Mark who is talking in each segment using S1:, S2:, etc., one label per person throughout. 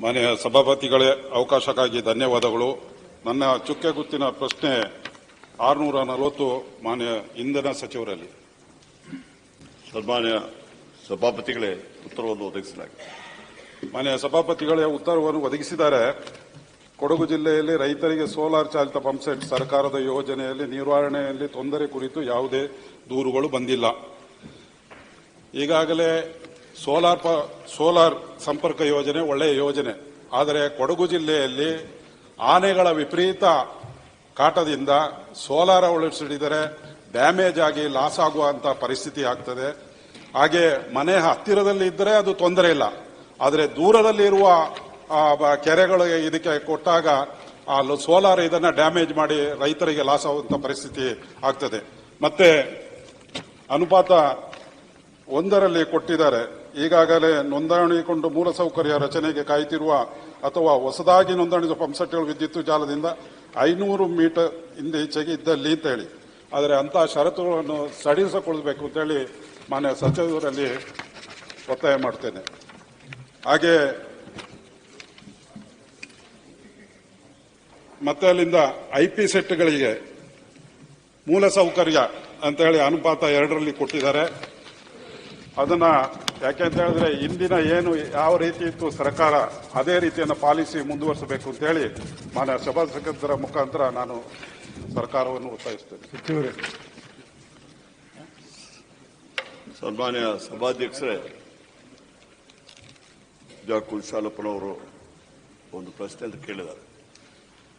S1: ಮಾನ್ಯ ಸಭಾಪತಿಗಳೇ ಅವಕಾಶಕ್ಕಾಗಿ ಧನ್ಯವಾದಗಳು. ನನ್ನ ಚುಕ್ಕೆ ಗುತ್ತಿನ ಪ್ರಶ್ನೆ ಆರುನೂರ ನಲವತ್ತು ಮಾನ್ಯ ಇಂಧನ ಸಚಿವರಲ್ಲಿ.
S2: ಸನ್ಮಾನ್ಯ ಸಭಾಪತಿಗಳೇ ಉತ್ತರವನ್ನು ಒದಗಿಸಲಾಗಿದೆ.
S1: ಮಾನ್ಯ ಸಭಾಪತಿಗಳೇ ಉತ್ತರವನ್ನು ಒದಗಿಸಿದ್ದಾರೆ. ಕೊಡಗು ಜಿಲ್ಲೆಯಲ್ಲಿ ರೈತರಿಗೆ ಸೋಲಾರ್ ಚಾಲಿತ ಪಂಪ್ಸೆಟ್ ಸರ್ಕಾರದ ಯೋಜನೆಯಲ್ಲಿ ನಿರ್ವಹಣೆಯಲ್ಲಿ ತೊಂದರೆ ಕುರಿತು ಯಾವುದೇ ದೂರುಗಳು ಬಂದಿಲ್ಲ. ಈಗಾಗಲೇ ಸೋಲಾರ್ ಪ, ಸೋಲಾರ್ ಸಂಪರ್ಕ ಯೋಜನೆ ಒಳ್ಳೆಯ ಯೋಜನೆ. ಆದರೆ ಕೊಡಗು ಜಿಲ್ಲೆಯಲ್ಲಿ ಆನೆಗಳ ವಿಪರೀತ ಕಾಟದಿಂದ ಸೋಲಾರ್ ಉಳಿಸಿಡಿದರೆ ಡ್ಯಾಮೇಜ್ ಆಗಿ ಲಾಸ್ ಆಗುವಂತ ಪರಿಸ್ಥಿತಿ ಆಗ್ತದೆ. ಹಾಗೆ ಮನೆ ಹತ್ತಿರದಲ್ಲಿ ಇದ್ದರೆ ಅದು ತೊಂದರೆ ಇಲ್ಲ. ಆದರೆ ದೂರದಲ್ಲಿರುವ ಕೆರೆಗಳಿಗೆ ಇದಕ್ಕೆ ಕೊಟ್ಟಾಗ ಆ ಸೋಲಾರ್ ಇದನ್ನ ಡ್ಯಾಮೇಜ್ ಮಾಡಿ ರೈತರಿಗೆ ಲಾಸ್ ಆಗುವಂತ ಪರಿಸ್ಥಿತಿ ಆಗ್ತದೆ. ಮತ್ತೆ ಅನುಪಾತ ಒಂದರಲ್ಲಿ ಕೊಟ್ಟಿದ್ದಾರೆ. ಈಗಾಗಲೇ ನೋಂದಣಿಗೊಂಡು ಮೂಲಸೌಕರ್ಯ ರಚನೆಗೆ ಕಾಯ್ತಿರುವ ಅಥವಾ ಹೊಸದಾಗಿ ನೋಂದಣಿಸಿದ ಪಂಪ್ಸೆಟ್ಗಳು ವಿದ್ಯುತ್ ಜಾಲದಿಂದ ಐನೂರು ಮೀಟರ್ ಹಿಂದೆ ಈಚೆಗೆ ಇದ್ದಲ್ಲಿ ಅಂತ ಹೇಳಿ ಆದರೆ ಅಂತಹ ಷರತ್ತುಗಳನ್ನು ಸಡಿಲಿಸಿಕೊಳ್ಬೇಕು ಅಂತೇಳಿ ಮಾನ್ಯ ಸಚಿವರಲ್ಲಿ ಒತ್ತಾಯ ಮಾಡ್ತೇನೆ. ಹಾಗೆ ಮತ್ತೆ ಅಲ್ಲಿಂದ ಐಪಿ ಸೆಟ್ಗಳಿಗೆ ಮೂಲಸೌಕರ್ಯ ಅಂತ ಹೇಳಿ ಅನುಪಾತ ಎರಡರಲ್ಲಿ ಕೊಟ್ಟಿದ್ದಾರೆ. ಅದನ್ನ ಯಾಕೆಂತ ಹೇಳಿದ್ರೆ ಇಂದಿನ ಏನು ಯಾವ ರೀತಿ ಇತ್ತು ಸರ್ಕಾರ ಅದೇ ರೀತಿಯನ್ನು ಪಾಲಿಸಿ ಮುಂದುವರಿಸಬೇಕು ಅಂತ ಹೇಳಿ ಮಾನ್ಯ ಸಭಾಸದರ ಮುಖಾಂತರ ನಾನು ಸರ್ಕಾರವನ್ನು ಒತ್ತಾಯಿಸ್ತೇನೆ.
S3: ಸಚಿವರೇ
S2: ಸನ್ಮಾನ್ಯ ಸಭಾಧ್ಯಕ್ಷರೇ ಜಾಕುಲ್ ಶಾಲಪ್ಪನವರು ಒಂದು ಪ್ರಶ್ನೆ ಅಂತ ಕೇಳಿದ್ದಾರೆ.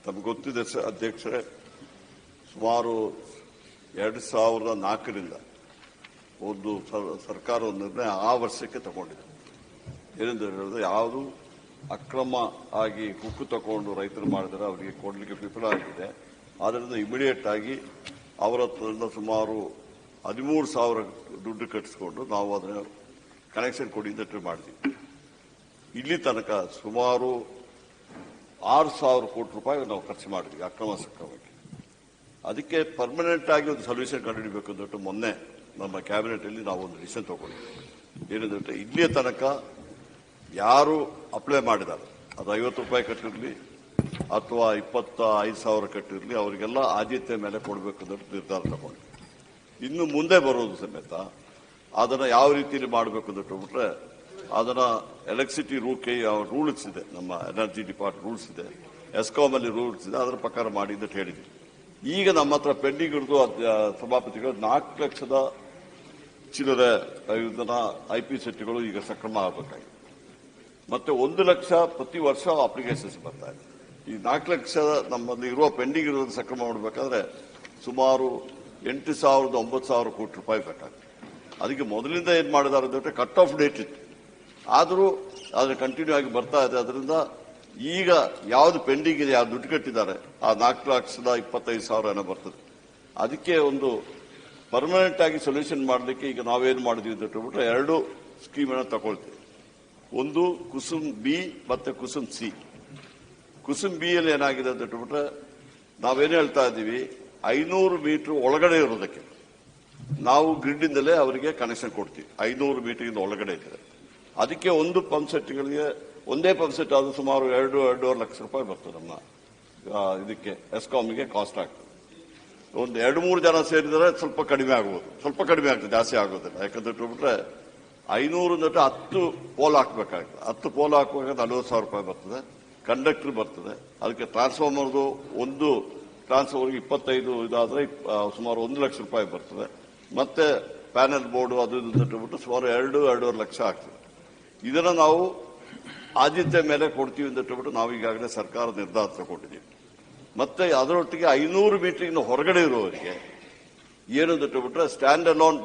S2: ತಮಗೆ ಗೊತ್ತಿದೆ ಅಧ್ಯಕ್ಷರೇ ಸುಮಾರು ಎರಡು ಸಾವಿರದ ನಾಲ್ಕರಿಂದ ಒಂದು ಸರ್- ಸರ್ಕಾರ ನಿರ್ಣಯ ಆ ವರ್ಷಕ್ಕೆ ತಗೊಂಡಿದೆ. ಏನೆಂದು ಹೇಳಿದ್ರೆ ಯಾವುದು ಅಕ್ರಮ ಆಗಿ ಹುಕ್ಕು ತಗೊಂಡು ರೈತರು ಮಾಡಿದರೆ ಅವರಿಗೆ ಕೊಡಲಿಕ್ಕೆ ವಿಫಲ ಆಗಿದೆ. ಆದ್ದರಿಂದ ಇಮಿಡಿಯೇಟ್ ಆಗಿ ಅವರ ಹತ್ರದಿಂದ ಸುಮಾರು ಹದಿಮೂರು ಸಾವಿರ ದುಡ್ಡು ಕಟ್ಟಿಸ್ಕೊಂಡು ನಾವು ಅದನ್ನ ಕನೆಕ್ಷನ್ ಕೊಡಿ ಅಂತ ಮಾಡಿದ್ವಿ. ಇಲ್ಲಿ ತನಕ ಸುಮಾರು ಆರು ಸಾವಿರ ಕೋಟಿ ರೂಪಾಯಿ ನಾವು ಖರ್ಚು ಮಾಡಿದ್ವಿ ಅಕ್ರಮ ಸಕ್ರಮಕ್ಕೆ ಅದಕ್ಕೆ ಪರ್ಮನೆಂಟ್ ಆಗಿ ಒಂದು ಸೊಲ್ಯೂಷನ್ ಕಂಡುಹಿಡಬೇಕು ಅಂದ್ಬಿಟ್ಟು ಮೊನ್ನೆ ನಮ್ಮ ಕ್ಯಾಬಿನೆಟ್ ಅಲ್ಲಿ ನಾವು ಒಂದು ಡಿಸಿಷನ್ ತಗೊಂಡಿದ್ವಿ. ಏನಂದ್ರೆ ಇಲ್ಲಿಯ ತನಕ ಯಾರು ಅಪ್ಲೈ ಮಾಡಿದ್ದಾರೆ ಅದು ಐವತ್ತು ರೂಪಾಯಿ ಕಟ್ಟಿರಲಿ ಅಥವಾ ಇಪ್ಪತ್ತ ಐದು ಸಾವಿರ ಕಟ್ಟಿರಲಿ, ಅವರಿಗೆಲ್ಲ ಆದ್ಯತೆ ಮೇಲೆ ಕೊಡಬೇಕು ಅಂತ ನಿರ್ಧಾರ ತಗೊಂಡು ಇನ್ನು ಮುಂದೆ ಬರೋದು ಸಮೇತ ಅದನ್ನ ಯಾವ ರೀತಿಯಲ್ಲಿ ಮಾಡಬೇಕು ಅಂತ ಬಿಟ್ರೆ ಅದನ್ನ ಎಲೆಕ್ಟ್ರಿಸಿಟಿ ರೂಲ್ ಕೆ ರೂಲ್ಸ್ ಇದೆ. ನಮ್ಮ ಎನರ್ಜಿ ಡಿಪಾರ್ಟ್ ರೂಲ್ಸ್ ಇದೆ. ಎಸ್ಕಾಮ್ ಅಲ್ಲಿ ರೂಲ್ಸ್ ಇದೆ. ಅದರ ಪ್ರಕಾರ ಮಾಡಿ ಅಂತ ಹೇಳಿದ್ವಿ. ಈಗ ನಮ್ಮ ಹತ್ರ ಪೆಂಡಿಂಗ್ ಇರೋದು ಸಭಾಪತಿಗಳು ನಾಲ್ಕು ಲಕ್ಷದ ಚಿಲ್ಲರೆ ಇದನ್ನ ಐ ಪಿ ಸೆಟ್ಗಳು ಈಗ ಸಕ್ರಮ ಆಗಬೇಕಾಗಿದೆ. ಮತ್ತೆ ಒಂದು ಲಕ್ಷ ಪ್ರತಿ ವರ್ಷ ಅಪ್ಲಿಕೇಶನ್ಸ್ ಬರ್ತಾ ಇದೆ. ಈ ನಾಲ್ಕು ಲಕ್ಷ ನಮ್ಮಲ್ಲಿ ಇರುವ ಪೆಂಡಿಂಗ್ ಇರೋದು ಸಕ್ರಮ ಮಾಡಬೇಕಾದ್ರೆ ಸುಮಾರು ಎಂಟು ಸಾವಿರದ ಒಂಬತ್ತು ಸಾವಿರ ಕೋಟಿ ರೂಪಾಯಿ ಬೇಕಾಗ್ತದೆ. ಅದಕ್ಕೆ ಮೊದಲಿಂದ ಏನು ಮಾಡಿದ್ದಾರೆ ಹೇಳಿದ್ರೆ ಕಟ್ ಆಫ್ ಡೇಟ್ ಇತ್ತು. ಆದರೂ ಅದು ಕಂಟಿನ್ಯೂ ಆಗಿ ಬರ್ತಾ ಇದೆ. ಅದರಿಂದ ಈಗ ಯಾವ್ದು ಪೆಂಡಿಂಗ್ ಇದೆ, ಯಾವ್ದು ದುಡ್ಡು ಕಟ್ಟಿದ್ದಾರೆ, ಆ ನಾಲ್ಕು ಲಕ್ಷದ ಇಪ್ಪತ್ತೈದು ಸಾವಿರ ಏನೋ ಬರ್ತದೆ. ಅದಕ್ಕೆ ಒಂದು ಪರ್ಮನೆಂಟ್ ಆಗಿ ಸೊಲ್ಯೂಷನ್ ಮಾಡಲಿಕ್ಕೆ ಈಗ ನಾವೇನು ಮಾಡಿದ್ವಿ ಅಂತ ಹೇಳ್ಬಿಟ್ರೆ ಎರಡು ಸ್ಕೀಮ್ ಏನೋ ತಗೊಳ್ತೀವಿ. ಒಂದು ಕುಸುಮ್ ಬಿ ಮತ್ತೆ ಕುಸುಮ್ ಸಿ. ಕುಸುಮ್ ಬಿ ಅಲ್ಲಿ ಏನಾಗಿದೆ ಅಂತ ಹೇಳ್ಬಿಟ್ರೆ ನಾವೇನು ಹೇಳ್ತಾ ಇದ್ದೀವಿ, ಐನೂರು ಮೀಟರ್ ಒಳಗಡೆ ಇರೋದಕ್ಕೆ ನಾವು ಗ್ರಿಡ್ಡಿಂದಲೇ ಅವರಿಗೆ ಕನೆಕ್ಷನ್ ಕೊಡ್ತೀವಿ. ಐನೂರು ಮೀಟರ್ ಒಳಗಡೆ ಇದೆ ಅದಕ್ಕೆ ಒಂದು ಪಂಪ್ ಸೆಟ್ಗಳಿಗೆ ಒಂದೇ ಪಂಪ್ ಸೆಟ್ ಆದ್ರೂ ಸುಮಾರು ಎರಡು, ಎರಡೂವರೆ ಲಕ್ಷ ರೂಪಾಯಿ ಬರ್ತದೆ ನಮ್ಮ ಇದಕ್ಕೆ ಎಸ್ಕಾಮ್ಗೆ ಕಾಸ್ಟ್ ಆಗ್ತದೆ. ಒಂದು ಎರಡು, ಮೂರು ಜನ ಸೇರಿದರೆ ಸ್ವಲ್ಪ ಕಡಿಮೆ ಆಗ್ಬೋದು. ಸ್ವಲ್ಪ ಕಡಿಮೆ ಆಗ್ತದೆ, ಜಾಸ್ತಿ ಆಗೋದಿಲ್ಲ. ಯಾಕಂತ ಇಟ್ಬಿಟ್ರೆ ಐನೂರು ನಟ ಹತ್ತು ಪೋಲ್ ಹಾಕ್ಬೇಕಾಗ್ತದೆ. ಹತ್ತು ಪೋಲ್ ಹಾಕುವಾಗ ನಲವತ್ತು ಸಾವಿರ ರೂಪಾಯಿ ಬರ್ತದೆ. ಕಂಡಕ್ಟರ್ ಬರ್ತದೆ. ಅದಕ್ಕೆ ಟ್ರಾನ್ಸ್ಫಾರ್ಮರ್ದು ಒಂದು ಟ್ರಾನ್ಸ್ಫಾರ್ಮರ್ ಇಪ್ಪತ್ತೈದು ಇದಾದ್ರೆ ಸುಮಾರು ಒಂದು ಲಕ್ಷ ರೂಪಾಯಿ ಬರ್ತದೆ. ಮತ್ತೆ ಪ್ಯಾನೆಲ್ ಬೋರ್ಡು ಅದು ಇದು ಅಂತ ಹೇಳ್ಬಿಟ್ಟು ಸುಮಾರು ಎರಡು, ಎರಡೂವರೆ ಲಕ್ಷ ಆಗ್ತದೆ. ಇದನ್ನು ನಾವು ಆದ್ಯತೆ ಮೇಲೆ ಕೊಡ್ತೀವಿ ಅಂತ ಹೇಳ್ಬಿಟ್ಟು ನಾವು ಈಗಾಗಲೇ ಸರ್ಕಾರ ನಿರ್ಧಾರ ತಗೊಂಡಿದ್ದೀವಿ. ಮತ್ತೆ ಅದರೊಟ್ಟಿಗೆ ಐನೂರು ಮೀಟರ್ಗಿಂತ ಹೊರಗಡೆ ಇರುವವರಿಗೆ ಏನು ಅಂತ ಹೇಳ್ಬಿಟ್ರೆ ಸ್ಟ್ಯಾಂಡ್ ಅಲೋನ್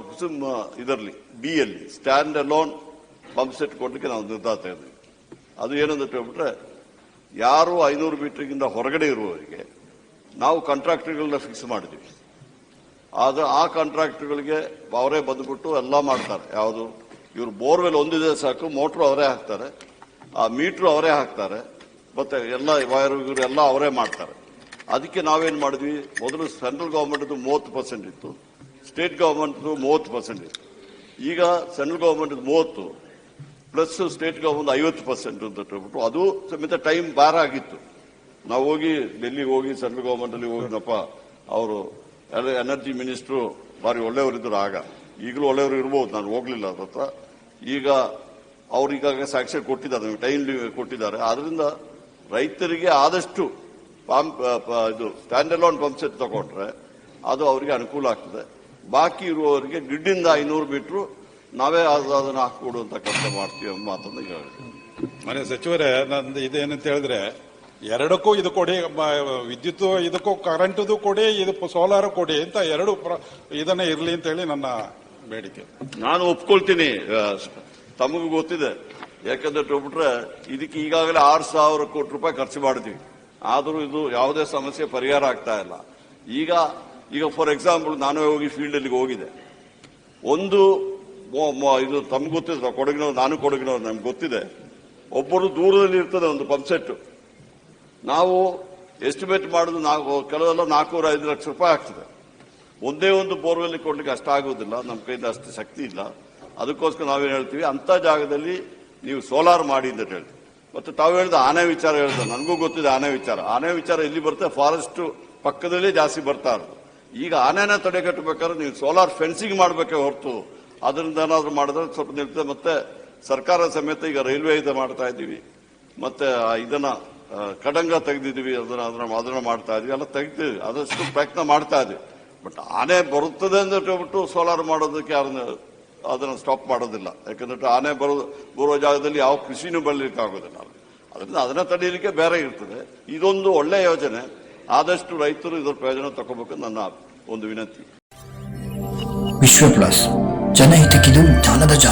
S2: ಇದರಲ್ಲಿ ಬಿ ಅಲ್ಲಿ ಸ್ಟ್ಯಾಂಡ್ ಅಲೋನ್ ಪಂಪ್ ಸೆಟ್ ಕೊಡ್ಲಿಕ್ಕೆ ನಾವು ನಿರ್ಧಾರ ತೆಗೆದ್ವಿ ಅದು ಏನು ಅಂತ ಹೇಳ್ಬಿಟ್ರೆ ಯಾರು ಐನೂರು ಮೀಟರ್ಗಿಂತ ಹೊರಗಡೆ ಇರುವವರಿಗೆ ನಾವು ಕಾಂಟ್ರಾಕ್ಟರ್ಗಳನ್ನ ಫಿಕ್ಸ್ ಮಾಡಿದ್ವಿ ಆದ್ರೆ ಆ ಕಾಂಟ್ರಾಕ್ಟರ್ಗಳಿಗೆ ಅವರೇ ಬಂದ್ಬಿಟ್ಟು ಎಲ್ಲ ಮಾಡ್ತಾರೆ. ಯಾವುದು? ಇವರು ಬೋರ್ವೆಲ್ ಒಂದಿದೆ ಸಾಕು, ಮೋಟ್ರು ಅವರೇ ಹಾಕ್ತಾರೆ. ಆ ಮೀಟ್ರು ಅವರೇ ಹಾಕ್ತಾರೆ. ಮತ್ತೆ ಎಲ್ಲ ವೈರ್ ಎಲ್ಲ ಅವರೇ ಮಾಡ್ತಾರೆ. ಅದಕ್ಕೆ ನಾವೇನು ಮಾಡಿದ್ವಿ? ಮೊದಲು ಸೆಂಟ್ರಲ್ ಗವರ್ಮೆಂಟ್ ಮೂವತ್ತು ಪರ್ಸೆಂಟ್ ಇತ್ತು. ಸ್ಟೇಟ್ ಗವರ್ಮೆಂಟ್ ಮೂವತ್ತು ಪರ್ಸೆಂಟ್ ಇತ್ತು. ಈಗ ಸೆಂಟ್ರಲ್ ಗವರ್ಮೆಂಟ್ ಮೂವತ್ತು, ಪ್ಲಸ್ ಸ್ಟೇಟ್ ಗೌರ್ಮೆಂಟ್ ಐವತ್ತು ಪರ್ಸೆಂಟ್ ಅಂತ ಹೇಳ್ಬಿಟ್ಟು ಅದು ಸಮೇತ ಟೈಮ್ ಬಾರ ಆಗಿತ್ತು. ನಾವು ಹೋಗಿ ಡೆಲ್ಲಿಗೆ ಹೋಗಿ, ಸೆಂಟ್ರಲ್ ಗೌರ್ಮೆಂಟಲ್ಲಿ ಅಲ್ಲಿ ಹೋಗಿದ್ನಪ್ಪ, ಅವರು ಎನರ್ಜಿ ಮಿನಿಸ್ಟ್ರು ಬಾರಿ ಒಳ್ಳೆಯವರಿದ್ದರು ಆಗ. ಈಗಲೂ ಒಳ್ಳೆಯವರು ಇರ್ಬೋದು, ನಾನು ಹೋಗಲಿಲ್ಲ ಅದ್ರ ಈಗ ಅವ್ರು ಈಗಾಗಲೇ ಸಾಕ್ಷ್ಯ ಕೊಟ್ಟಿದ್ದಾರೆ ಟೈಮ್ ಕೊಟ್ಟಿದ್ದಾರೆ. ಆದ್ರಿಂದ ರೈತರಿಗೆ ಆದಷ್ಟು ಪಂಪ್ ಇದು ಸ್ಟ್ಯಾಂಡ್ ಅಲೋನ್ ಪಂಪ್ ಸೆಟ್ ತಗೊಂಡ್ರೆ ಅದು ಅವರಿಗೆ ಅನುಕೂಲ ಆಗ್ತದೆ. ಬಾಕಿ ಇರುವವರಿಗೆ ಗ್ರಿಡ್ಡಿಂದ ಐನೂರು ಮೀಟರ್ ನಾವೇ ಅದನ್ನು ಹಾಕ್ಕೊಡು ಅಂತ ಕೆಲಸ ಮಾಡ್ತೀವಿ ಎಂಬ ಮಾತನ್ನು ಹೇಳಿದ್ರು ಹೇಳಿದೆ.
S1: ಮನೆ ಸಚಿವರೇ ನಂದು ಇದೇನಂತ ಹೇಳಿದ್ರೆ ಎರಡಕ್ಕೂ ಇದು ಕೊಡಿ ಮ- ವಿದ್ಯುತ್ ಇದಕ್ಕೂ ಕರೆಂಟ್ದು ಕೊಡಿ ಇದು ಸೋಲಾರ್ ಕೊಡಿ ಅಂತ ಎರಡು ಪ್ರ- ಇದನ್ನೇ ಇರಲಿ ಅಂತ ಹೇಳಿ ನನ್ನ ಬೇಡಿಕೆ.
S2: ನಾನು ಒಪ್ಕೊಳ್ತೀನಿ ತಮಗೂ ಗೊತ್ತಿದೆ. ಯಾಕಂದ್ರೆ ಹೇಳ್ಬಿಟ್ರೆ ಇದಕ್ಕೆ ಈಗಾಗಲೇ ಆರು ಸಾವಿರ ಕೋಟಿ ರೂಪಾಯಿ ಖರ್ಚು ಮಾಡಿದ್ವಿ. ಆದರೂ ಇದು ಯಾವುದೇ ಸಮಸ್ಯೆ ಪರಿಹಾರ ಆಗ್ತಾ ಇಲ್ಲ. ಈಗ ಈಗ ಫಾರ್ ಎಕ್ಸಾಂಪಲ್ ನಾನು ಹೋಗಿ ಫೀಲ್ಡ್ ಅಲ್ಲಿ ಹೋಗಿದೆ. ಒಂದು ಇದು ತಮ್ಗೆ ಗೊತ್ತಿದೆ ಕೊಡಗಿನವ್ರು, ನಾನು ಕೊಡಗಿನವ್ರು, ನಮ್ಗೆ ಗೊತ್ತಿದೆ. ಒಬ್ಬರು ದೂರದಲ್ಲಿ ಇರ್ತದೆ ಒಂದು ಪಂಪ್ ಸೆಟ್ ನಾವು ಎಸ್ಟಿಮೇಟ್ ಮಾಡೋದು ನಾವು ಕೆಲವೆಲ್ಲ ನಾಲ್ಕೂರ ಐದು ಲಕ್ಷ ರೂಪಾಯಿ ಆಗ್ತದೆ. ಒಂದೇ ಒಂದು ಬೋರ್ವೆಲ್ ಕೊಡ್ಲಿಕ್ಕೆ ಅಷ್ಟ ಆಗೋದಿಲ್ಲ ನಮ್ಮ ಕೈಯಿಂದ ಅಷ್ಟು ಶಕ್ತಿ ಇಲ್ಲ. ಅದಕ್ಕೋಸ್ಕರ ನಾವೇನು ಹೇಳ್ತೀವಿ ಅಂತ ಜಾಗದಲ್ಲಿ ನೀವು ಸೋಲಾರ್ ಮಾಡಿ ಅಂತ ಹೇಳ್ತೀವಿ ಮತ್ತೆ ತಾವು ಹೇಳಿದ ಆನೆ ವಿಚಾರ ಹೇಳಿದ, ನನಗೂ ಗೊತ್ತಿದೆ ಆನೆ ವಿಚಾರ. ಆನೆ ವಿಚಾರ ಎಲ್ಲಿ ಬರುತ್ತೆ? ಫಾರೆಸ್ಟ್ ಪಕ್ಕದಲ್ಲೇ ಜಾಸ್ತಿ ಬರ್ತಾ ಇರೋದು. ಈಗ ಆನೆನ ತಡೆಗಟ್ಟಬೇಕಾದ್ರೆ ನೀವು ಸೋಲಾರ್ ಫೆನ್ಸಿಂಗ್ ಮಾಡಬೇಕೇ ಹೊರತು. ಅದರಿಂದ ಏನಾದರೂ ಮಾಡಿದ್ರೆ ಸ್ವಲ್ಪ ನಿಲ್ತದೆ. ಮತ್ತೆ ಸರ್ಕಾರ ಸಮೇತ ಈಗ ರೈಲ್ವೆ ಇದು ಮಾಡ್ತಾ ಇದ್ದೀವಿ. ಮತ್ತೆ ಇದನ್ನ ಕಡಂಗ ತೆಗೆದಿದ್ದೀವಿ. ಅದನ್ನ ಅದನ್ನ ಅದನ್ನ ಮಾಡ್ತಾ ಇದೀವಿ ಎಲ್ಲ ತೆಗ್ದಿವಿ ಆದಷ್ಟು ಪ್ರಯತ್ನ ಮಾಡ್ತಾ ಇದೀವಿ ಬಟ್ ಆನೆ ಬರುತ್ತದೆ ಅಂತ ಹೇಳ್ಬಿಟ್ಟು ಸೋಲಾರ್ ಮಾಡೋದಕ್ಕೆ ಯಾರನ್ನ ಅದನ್ನ ಸ್ಟಾಪ್ ಮಾಡೋದಿಲ್ಲ. ಯಾಕಂದ್ರೆ ಆನೆ ಬರೋ ಬರೋ ಜಾಗದಲ್ಲಿ ಯಾವ ಕೃಷಿನೂ ಬರಲಿಕ್ಕೆ ಆಗೋದಿಲ್ಲ ಅದರಿಂದ ಅದನ್ನ ತಡೆಯಲಿಕ್ಕೆ ಬೇರೆ ಇರ್ತದೆ. ಇದೊಂದು ಒಳ್ಳೆ ಯೋಜನೆ. ಆದಷ್ಟು ರೈತರು ಇದರ ಪ್ರಯೋಜನ ತಗೋಬೇಕು ನನ್ನ ಒಂದು ವಿನಂತಿ.
S3: ವಿಶ್ವ ಪ್ಲಸ್ ಜನಹಿತಕ್ಕಿದು ಜ್ಞಾನದ ಜಾತಿ